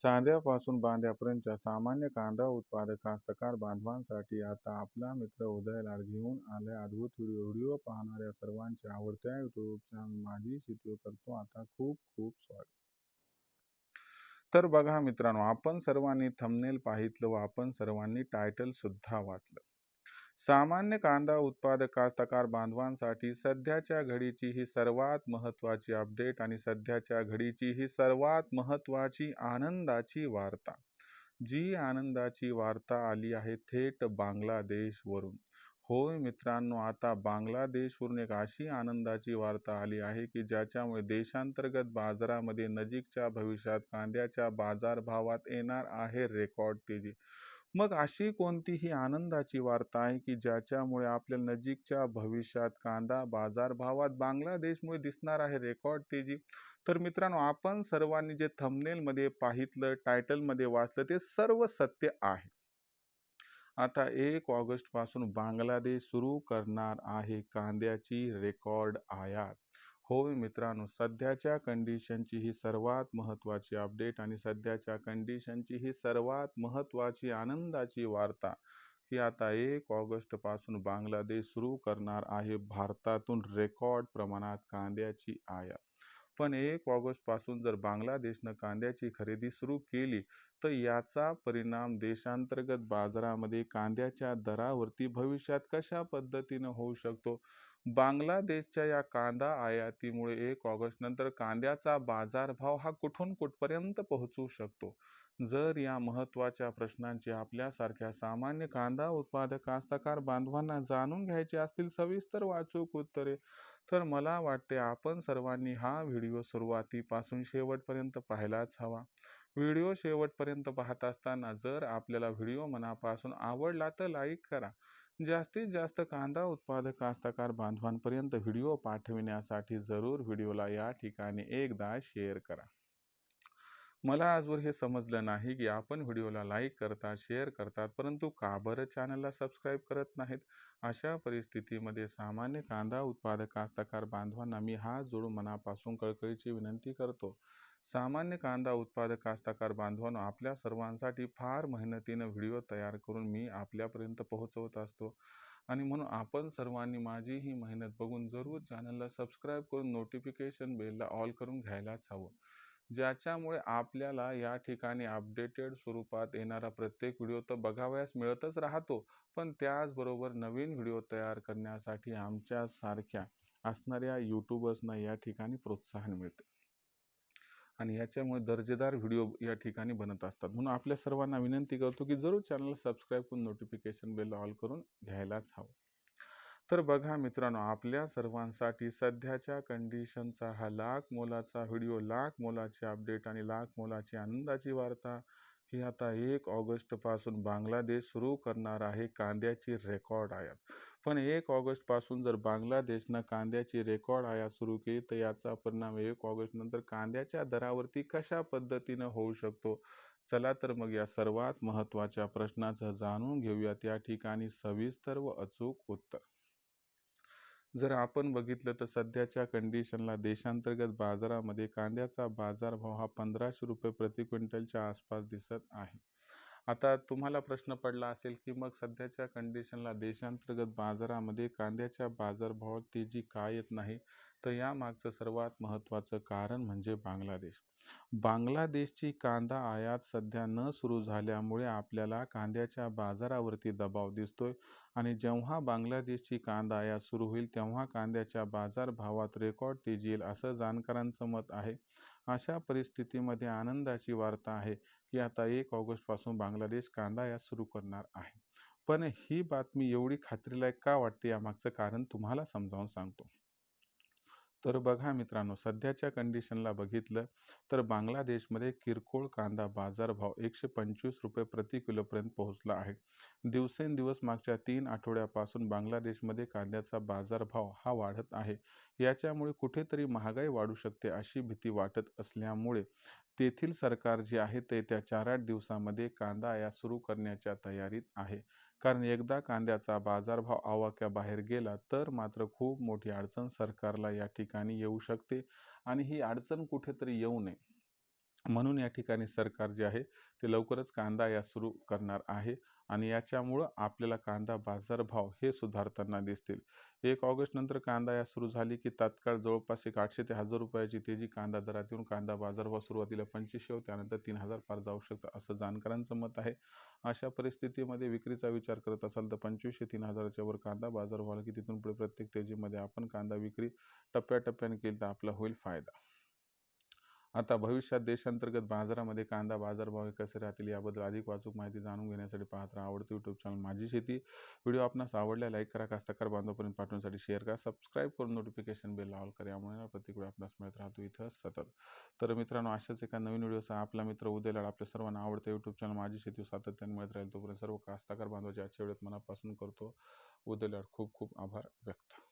चांद्यापासून बांध्यापर्यंतच्या सामान्य कांदा उत्पादक कास्तकार बांधवांसाठी आता आपला मित्र उदय लाड घेऊन आलाय अद्भुत व्हिडिओ. व्हिडिओ पाहणाऱ्या सर्वांच्या आवडत्या युट्यूब चॅनल माझी शेती करतो. आता खूप खूप स्वागत. तर बघा मित्रांनो आपण सर्वांनी थंबनेल पाहितलं व आपण सर्वांनी टायटल सुद्धा वाचलं. सामान्य कांदा उत्पादक कास्तकार बांधवांसाठी सध्याच्या घडीची ही सर्वात महत्त्वाची अपडेट आणि सध्याच्या घडीची ही सर्वात महत्त्वाची आनंदाची वार्ता. जी आनंदाची वार्ता आली आहे थेट बांगलादेशवरून. होय मित्रांनो आता बांगलादेशवरून एक अशी आनंदाची वार्ता आली आहे की ज्याच्यामुळे देशांतर्गत बाजारामध्ये नजीकच्या भविष्यात कांद्याच्या बाजारभावात येणार आहे रेकॉर्ड तेजी. मग अशी कोणतीही आनंदाची वार्ता आहे की ज्याच्यामुळे आपल्या नजीकच्या भविष्यात कांदा बाजारभावात बांगलादेशमुळे दिसणार आहे रेकॉर्ड तेजी? तर मित्रांनो आपण सर्वांनी जे थंबनेलमध्ये पाहितलं टायटलमध्ये वाचलं ते सर्व सत्य आहे. आता एक ऑगस्टपासून बांगलादेश सुरू करणार आहे कांद्याची रेकॉर्ड आयात. होय मित्रांनो सध्याच्या कंडिशनची ही सर्वात महत्त्वाची अपडेट आणि सध्याच्या कंडिशनची ही सर्वात महत्त्वाची आनंदाची वार्ता की आता एक ऑगस्टपासून बांगलादेश सुरू करणार आहे भारतातून रेकॉर्ड प्रमाणात कांद्याची आयात. पण एक ऑगस्टपासून जर बांगलादेशनं कांद्याची खरेदी सुरू केली तर याचा परिणाम देशांतर्गत बाजारामध्ये कांद्याच्या दरावरती भविष्यात कशा पद्धतीनं होऊ शकतो? बांगलादेशच्या या कांदा आयातीमुळे एक ऑगस्ट नंतर कांद्याचा बाजारभाव हा कुठून कुठपर्यंत पोहोचू शकतो? जर या महत्त्वाच्या प्रश्नांची आपल्यासारख्या सामान्य कांदा उत्पादक कास्तकार बांधवांना जाणून घ्यायचे असतील सविस्तर वाचूक उत्तरे तर मला वाटते आपण सर्वांनी हा व्हिडिओ सुरुवातीपासून शेवटपर्यंत पाहायलाच हवा. व्हिडिओ शेवटपर्यंत पाहत असताना जर आपल्याला व्हिडिओ मनापासून आवडला तर लाईक करा. जास्तीत जास्त कांदा उत्पादक कास्तकार बांधवांपर्यंत व्हिडिओ पाठविण्यासाठी जरूर व्हिडिओला या ठिकाणी एकदा शेअर करा. मला आजवर हे समजलं नाही की आपण व्हिडिओला लाईक करतात शेअर करतात परंतु का बरं चॅनलला सबस्क्राईब करत नाहीत? अशा परिस्थितीमध्ये सामान्य कांदा उत्पादक कास्तकार बांधवांना मी हात जोडून मनापासून कळकळीची विनंती करतो. सामान्य कांदा उत्पादक कास्तकार बांधवांनो आपल्या सर्वांसाठी फार मेहनतीनं व्हिडिओ तयार करून मी आपल्यापर्यंत पोहोचवत असतो. आणि म्हणून आपण सर्वांनी माझी ही मेहनत बघून जरूर चॅनलला सबस्क्राईब करून नोटिफिकेशन बेलला ऑल करून घ्यायलाच हवं. ज्याच्यामुळे आपल्याला या ठिकाणी अपडेटेड स्वरूपात येणारा प्रत्येक व्हिडिओ तर बघावयास मिळतच राहतो. पण त्याचबरोबर नवीन व्हिडिओ तयार करण्यासाठी आमच्यासारख्या असणाऱ्या यूट्यूबर्सना या ठिकाणी प्रोत्साहन मिळते. आणि याच्यामुळे दर्जेदार व्हिडिओ या ठिकाणी बनत असतात. म्हणून आपल्या सर्वांना विनंती करतो की जरूर चॅनल सबस्क्राईब करून नोटिफिकेशन बेल ऑल करून घ्यायलाच हवं. तर बघा मित्रांनो आपल्या सर्वांसाठी सध्याच्या कंडिशनचा हा लाख मोलाचा व्हिडिओ लाख मोलाचे अपडेट आणि लाख मोलाची आनंदाची वार्ता हे आता एक ऑगस्टपासून बांगलादेश सुरू करणार आहे कांद्याची रेकॉर्ड आयात. पण एक ऑगस्टपासून जर बांगलादेशनं कांद्याची रेकॉर्ड आयात सुरू केली तर याचा परिणाम एक ऑगस्ट नंतर कांद्याच्या दरावरती कशा पद्धतीनं होऊ शकतो? चला तर मग या सर्वात महत्त्वाच्या प्रश्नाचं जाणून घेऊयात. या ठिकाणी सविस्तर व अचूक उत्तर. जर आपण बघितलं तर सध्याच्या कंडिशनला देशांतर्गत बाजारामध्ये कांद्याचा बाजारभाव हा पंधराशे रुपये प्रति क्विंटलच्या आसपास दिसत आहे. आता तुम्हाला प्रश्न पडला असेल की मग सध्याच्या कंडिशनला देशांतर्गत बाजारामध्ये कांद्याच्या बाजारभावात तेजी का येत नाही? तर यामागचं सर्वात महत्त्वाचं कारण म्हणजे बांगलादेश. बांगलादेशची कांदा आयात सध्या न सुरू झाल्यामुळे आपल्याला कांद्याच्या बाजारावरती दबाव दिसतोय आणि जेव्हा बांगलादेशची कांदा आयात सुरू होईल तेव्हा कांद्याच्या बाजारभावात रेकॉर्ड तेजी येईल असं जाणकारांचं मत आहे. अशा परिस्थितीमध्ये आनंदाची वार्ता आहे की आता एक ऑगस्टपासून बांगलादेश कांदा या सुरू करणार आहे. पण ही बातमी एवढी खात्रीलायक का वाटते यामागचं कारण तुम्हाला समजावून सांगतो. तर बघा मित्रांनो सध्याच्या कंडिशनला बघितलं तर बांगलादेशमध्ये किरकोळ कांदा बाजारभाव एकशे पंचवीस रुपये प्रति किलोपर्यंत पोहोचला आहे. दिवसेंदिवस मागच्या तीन आठवड्यापासून बांगलादेशमध्ये कांद्याचा बाजारभाव हा वाढत आहे. याच्यामुळे कुठेतरी महागाई वाढू शकते अशी भीती वाटत असल्यामुळे तेथील सरकार जे आहे ते त्या चार आठ दिवसामध्ये कांदा आयात सुरू करण्याच्या तयारीत आहे. कारण एकदा कांद्याचा बाजारभाव आवाक्याबाहेर गेला तर मात्र खूप मोठी अडचण सरकारला या ठिकाणी येऊ शकते आणि ही अडचण कुठेतरी येऊ नये. म्हणून या ठिकाणी सरकार जे आहे ते लवकरच कांदा या सुरू करणार आहे. आणि याच्यामुळं आपल्याला कांदा बाजारभाव हे सुधारताना दिसतील. एक ऑगस्ट नंतर कांदा या सुरू झाली की तात्काळ जवळपास एक आठशे ते हजार रुपयाची तेजी कांदा दरात येऊन कांदा बाजारभाव सुरुवातीला पंचवीसशे त्यानंतर तीन हजार पार जाऊ शकतं असं जाणकारांचं मत आहे. अशा परिस्थितीमध्ये विक्रीचा विचार करत असाल तर पंचवीसशे तीन हजाराच्या वर कांदा बाजारभाव की तिथून पुढे प्रत्येक तेजीमध्ये आपण कांदा विक्री टप्प्याटप्प्याने केली तर आपला होईल फायदा. आता भविष्यात देशांतर्गत बाजारामध्ये कांदा बाजारभाव कसे राहतील याबद्दल अधिक वाचूक माहिती जाणून घेण्यासाठी पाहत राहा. आवडते यूट्यूब चॅनल माझी शेती. व्हिडिओ आपणास आवडल्या लाईक करा. कास्तकार बांधवपर्यंत पाठवण्यासाठी शेअर करा. सबस्क्राईब करून नोटिफिकेशन बेल ऑल करा. यामुळे प्रत्येक वेळी आपणास मिळत राहतो इथं सतत. तर मित्रांनो अशाच एका नवीन व्हिडिओचा आपला मित्र उद्याला आपल्या सर्वांना आवडतं यूट्यूब चॅनल माझी शेती सातत्याने मिळत राहील. तोपर्यंत सर्व कास्तकार बांधवाच्या आजच्या वेळेत मनापासून करतो. उद्याला खूप खूप आभार व्यक्त.